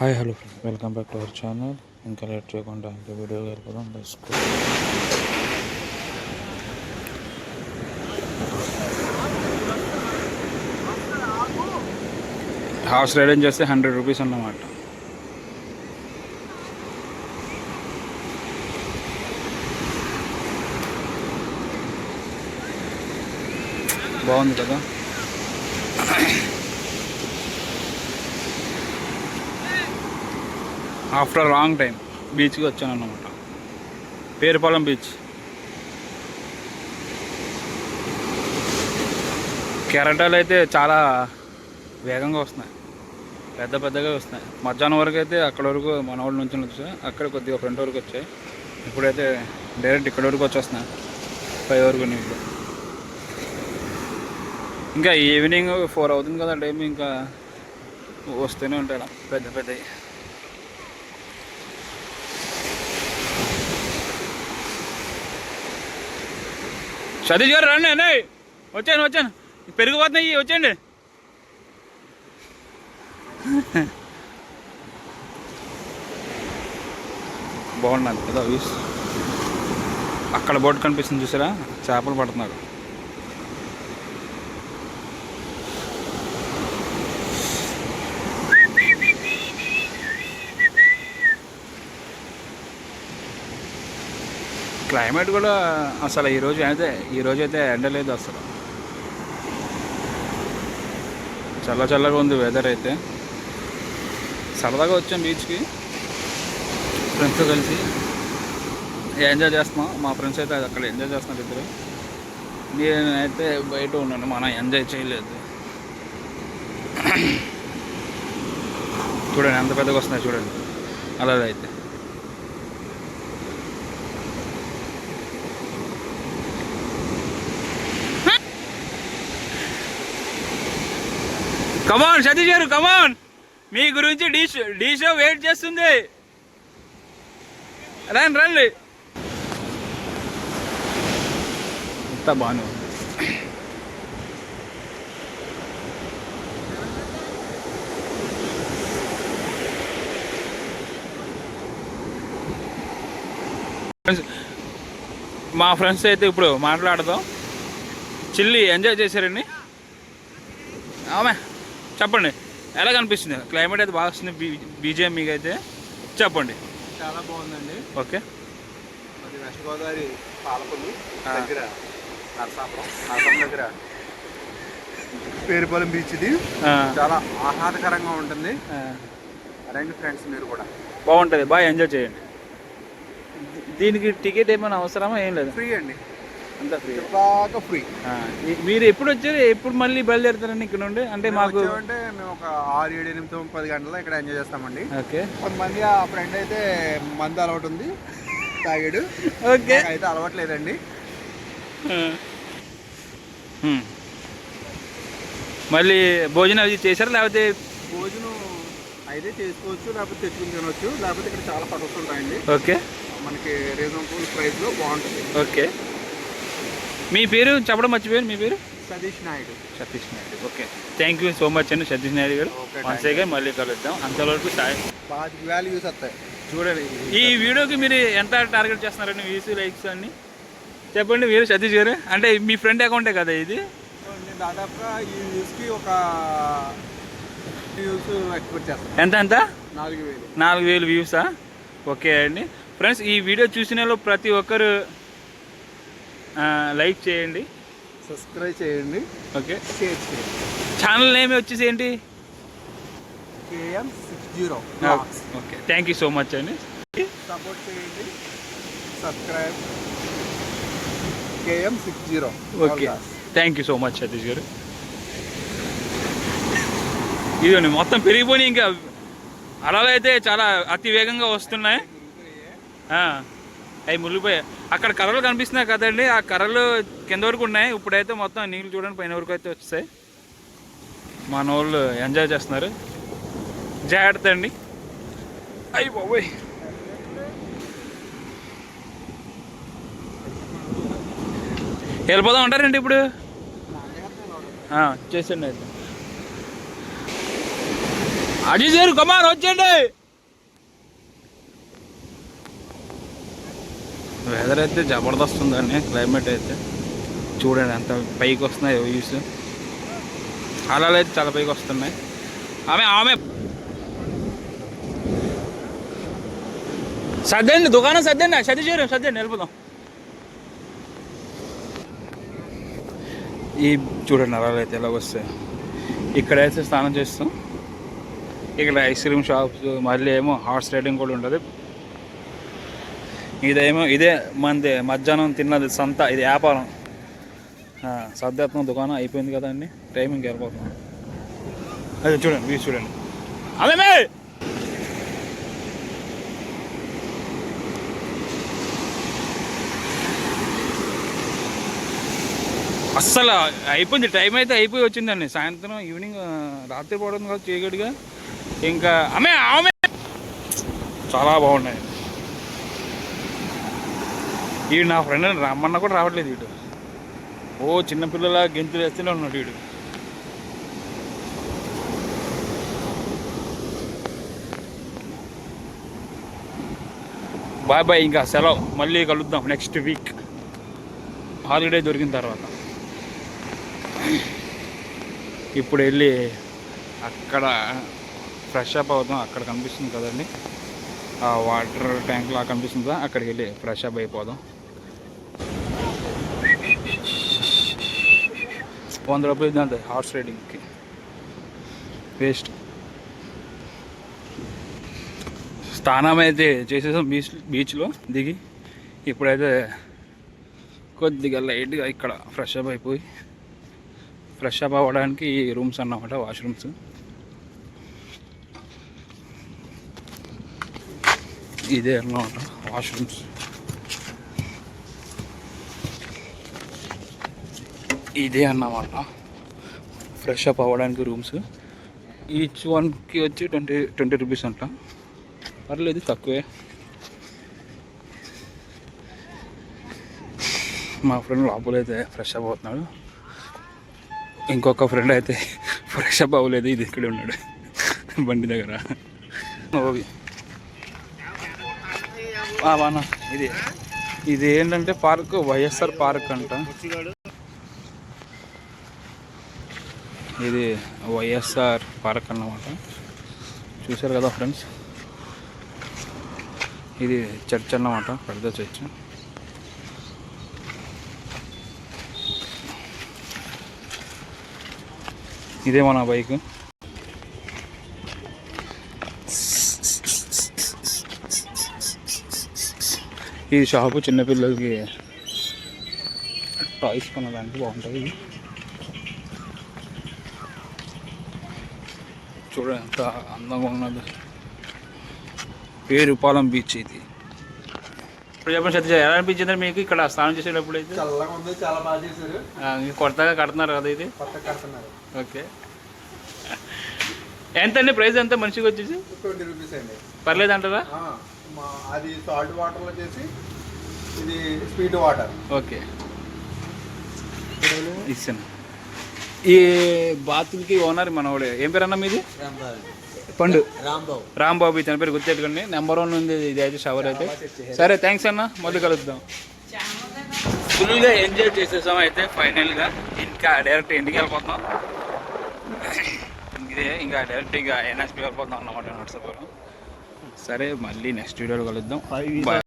Hi hello friends. Welcome back to our channel. ఇంకా late చేయకుండా ఇంకా వీడియో వెళ్ళిపోదాం బస్కు హార్స్ రైడింగ్ చేస్తే హండ్రెడ్ రూపీస్ అన్నమాట. బాగుంది కదా? ఆఫ్టర్ లాంగ్ టైం బీచ్కి వచ్చాను అనమాట పేరుపాలెం బీచ్ కెరటాలు అయితే చాలా వేగంగా వస్తున్నాయి. పెద్ద పెద్దగా వస్తున్నాయి. మధ్యాహ్నం వరకు అయితే అక్కడ వరకు మన వాళ్ళ నుంచి వచ్చాయి. అక్కడ కొద్దిగా ఫ్రంట్ వరకు వచ్చాయి. ఇప్పుడైతే డైరెక్ట్ ఇక్కడ వరకు వచ్చేస్తున్నాయి. ఫైవ్ వరకు నీళ్ళు ఇంకా ఈవినింగ్ ఫోర్ అవుతుంది కదా టైం ఇంకా వస్తూనే ఉంటాయి పెద్ద పెద్దవి. సతీష్ గారు రండి అన్నీ వచ్చాను వచ్చాను పెరిగిపోతున్నాయి వచ్చేయండి. బాగున్నాను. కదా అక్కడ బోట్ కనిపిస్తుంది చూసారా? చేపలు పడుతున్నారు. క్లైమేట్ కూడా అసలు ఈరోజు అయితే ఈరోజు అయితే ఎండ లేదు అసలు. చల్ల చల్లగా ఉంది వెదర్ అయితే. సరదాగా వచ్చాం బీచ్కి ఫ్రెండ్స్తో కలిసి ఎంజాయ్ చేస్తున్నాం. మా ఫ్రెండ్స్ అయితే అక్కడ ఎంజాయ్ చేస్తున్నారు ఇద్దరు. నేనైతే బయట ఉన్నాను. మనం ఎంజాయ్ చేయలేదు. చూడండి ఎంత పెద్దగా వస్తున్నాయి చూడండి. అలా అయితే. కమాన్ సతీష్ గారు కమాన్ మీ గురించి D show- D show wait చేస్తుంది. రండి రండి. ఎంత బాను మా ఫ్రెండ్స్ అయితే ఇప్పుడు మాట్లాడదాం. చిల్లి ఎంజాయ్ చేశారండి. ఆమె. చెప్పండి. ఎలా కనిపిస్తుంది? క్లైమేట్ అయితే బాగా వస్తుంది. బీజేఎం మీకు అయితే. చెప్పండి. చాలా బాగుందండి. ఓకే. అది వెస్ట్ గోదావరి పాలకొల్లు ఆ. దగ్గర నరసాపురం నరసాపురం దగ్గర. పేరుపాలెం బీచ్ ఇది. చాలా ఆహ్లాదకరంగా ఉంటుంది. రండి ఫ్రెండ్స్ మీరు కూడా. బాగుంటుంది. బాగా ఎంజాయ్ చేయండి. దీనికి టికెట్ ఏమైనా అవసరమా? ఏం లేదు. ఫ్రీ అండి. అంతా ఫ్రీ మీరు ఎప్పుడు వచ్చారు? ఎప్పుడు మళ్ళీ బయలుదేరుతారండి ఇక్కడ నుండి? అంటే మాకు అంటే మేము ఒక ఆరు ఏడు ఎనిమిది తొమ్మిది పది గంటల్లో ఇక్కడ ఎంజాయ్ చేస్తామండి. ఓకే. కొంతమంది ఆ ఫ్రెండ్ అయితే మంది అలవాటు ఉంది తాగాడు. ఓకే. అయితే అలవాట్లేదండి. మళ్ళీ భోజనం అది చేశారా? లేకపోతే భోజనం అయితే చేసుకోవచ్చు లేకపోతే తెచ్చుకుని తినవచ్చు లేకపోతే ఇక్కడ చాలా హోటల్స్ ఉంటాయండి. ఓకే. మనకి రీజనబుల్ ప్రైస్లో బాగుంటుంది. ఓకే. మీ పేరు చెప్పడం మర్చిపోయారు మీ పేరు? Satish Naidu. Satish Naidu okay. Thank you so much అండి సతీష్ నాయుడు గారు. వన్స్ అగైన్ మళ్ళీ కలుద్దాం. అంతవరకు సాయం. పాతిక వస్తాయి. చూడండి. ఈ వీడియోకి మీరు ఎంత టార్గెట్ చేస్తున్నారండి వ్యూస్ లైక్స్ అన్ని? చెప్పండి మీరు సతీష్ గారు. అంటే మీ ఫ్రెండ్ అకౌంటే కదా ఇది? దాదాపుగా ఈ వ్యూస్కి ఒక వ్యూస్ ఎక్స్పెక్ట్ చేస్తాను ఎంత ఎంత? నాలుగు వేలు. నాలుగు వేలు వ్యూసా ఓకే అండి. ఫ్రెండ్స్ ఈ వీడియో చూసిన ప్రతి ఒక్కరు లైక్ చేయండి. సబ్స్క్రైబ్ చేయండి. ఓకే. షేర్ చేయండి. ఛానల్ నేమ్ వచ్చేసి ఏంటి? KM six zero okay thank you so much అండి సపోర్ట్ చేయండి. Subscribe KM six zero okay thank you so much Satish గారు. ఇదిగోండి మొత్తం పెరిగిపోయి ఇంకా అలలు అయితే చాలా అతి వేగంగా వస్తున్నాయి. అవి మునిగిపోయాయి అక్కడ కర్రలు కనిపిస్తున్నాయి కదండి. ఆ కర్రలు కింద వరకు ఉన్నాయి. ఇప్పుడైతే మొత్తం నీళ్ళు చూడండి పైన వరకు అయితే వచ్చేసాయి. మన వాళ్ళు ఎంజాయ్ చేస్తున్నారు. జాగ్రత్త అండి. అయ్యి బాబోయ్. వెళ్ళిపోదాం అంటారండి ఇప్పుడు? చేసండి అయితే. అజయ్ గారు కమాన్ వచ్చేయండి. వెదర్ అయితే జబర్దస్త్ ఉందండి. క్లైమేట్ అయితే చూడండి ఎంత పైకి వస్తున్నాయి వ్యూస్ అలా అయితే చాలా పైకి వస్తున్నాయి. ఆమె ఆమె. సర్దండి దుకాణం సర్దండి సర్ది చేయరు సర్దండి వెళ్ళిపోదాం. ఈ చూడండి నరాలు అయితే ఎలా వస్తాయి. ఇక్కడైతే స్నానం చేస్తాం. ఇక్కడ ఐస్ క్రీమ్ షాప్స్ మళ్ళీ ఏమో హార్స్ రైడింగ్ కూడా ఉంటుంది. ఇదేమో ఇదే మంది మధ్యాహ్నం తిన్నది సంత ఇది వ్యాపారం. సర్దాత్మక దుకాణం అయిపోయింది కదండి టైమింగ్ వెళ్ళిపోతుంది అదే చూడండి మీరు చూడండి. అదేమే అస్సలు అయిపోయింది టైం అయితే అయిపోయి వచ్చిందండి. సాయంత్రం ఈవినింగ్ రాత్రి పడుతుంది కదా చీకటిగా ఇంకా ఆమె ఆమె! చాలా బాగున్నాయి. వీడు నా ఫ్రెండ్ రమ్మన్న కూడా రావట్లేదు వీడు ఓ చిన్నపిల్లల గెంతులు వేస్తూనే ఉన్నాడు వీడు బాయ్ బాయ్ ఇంకా సెలవు. మళ్ళీ కలుద్దాం నెక్స్ట్ వీక్ హాలిడే దొరికిన తర్వాత. ఇప్పుడు వెళ్ళి అక్కడ ఫ్రెష్ అప్ అవుతాం. అక్కడ కనిపిస్తుంది కదండి. ఆ వాటర్ ట్యాంక్ లా కనిపిస్తుందా? అక్కడికి వెళ్ళి ఫ్రెష్ అప్ అయిపోదాం. వంద రూపాయలు అంతే హార్స్ రైడింగ్కి. వేస్ట్. స్నానం అయితే చేసేసాం బీచ్ బీచ్లో దిగి. ఇప్పుడైతే కొద్దిగా లైట్గా ఇక్కడ ఫ్రెష్ అప్ అయిపోయి ఫ్రెష్ అప్ అవ్వడానికి ఈ రూమ్స్ అన్నమాట వాష్రూమ్స్. ఇదే అన్నమాట వాష్రూమ్స్ ఇదే అన్నమాట ఫ్రెష్ అప్ అవ్వడానికి రూమ్స్ ఈచ్ వన్కి వచ్చి ట్వంటీ ట్వంటీ రూపీస్ అంట. పర్లేదు తక్కువే. మా ఫ్రెండ్ లోపల అయితే ఫ్రెష్ అప్ అవుతున్నాడు. ఇంకొక ఫ్రెండ్ అయితే ఫ్రెష్ అప్ అవ్వలేదు. ఇది ఇక్కడే ఉన్నాడు. బండి దగ్గర. ఓవి ఆ, ఇది. ఇది ఏంటంటే పార్క్ వైఎస్ఆర్ పార్క్ అంట. ఇది వైఎస్ఆర్ పార్క్ అన్నమాట. చూశారు కదా ఫ్రెండ్స్? ఇది చర్చ్ అన్నమాట పెద్ద చర్చ్. ఇదే మన బైక్. ఈ షాపు చిన్నపిల్లలకి టాయ్స్ కొనడానికి బాగుంటుంది ఇది చూడండి ఎంత అందంగా ఉన్నది. పేరుపాలెం బీచ్ ఇది. ఇప్పుడు చెప్పండి సత్య ఎలా అనిపించింది మీకు ఇక్కడ స్నానం చేసేటప్పుడు అయితే? చల్లగా ఉంది చాలా బాగా చేశారు. కొత్తగా కడుతున్నారు కదా ఇది? కొత్త కడుతున్నారు. ఓకే. ఎంత అండి ప్రైస్ ఎంత మనిషికి వచ్చేసి? ట్వంటీ రూపీస్ అండి. పర్లేదు అంటారా అది సాల్ట్ వాటర్లో చేసి ఇది స్వీట్ వాటర్. ఓకే. ఇస్తాను ఈ బాత్కి ఓనర్ మనవాడే. ఏం పేరు అన్న మీది? పండు. రాంబాబు. రాంబాబు తన పేరు గుర్తెట్టుకోండి నెంబర్ వన్ ఉంది ఇది అయితే షవర్ అయితే. సరే థ్యాంక్స్ అన్న. మళ్ళీ కలుద్దాం. ఫుల్గా ఎంజాయ్ చేసేసాం అయితే ఫైనల్గా. ఇంకా డైరెక్ట్ ఇంటికి వెళ్ళిపోతున్నాం. ఇదే ఇంకా డైరెక్ట్ ఇంకా ఎన్ఎస్పి వెళ్ళిపోతున్నాం అన్నమాట నడుచుకోవడం సరే మళ్ళీ నెక్స్ట్ వీడియోలో కలుద్దాం. బాయ్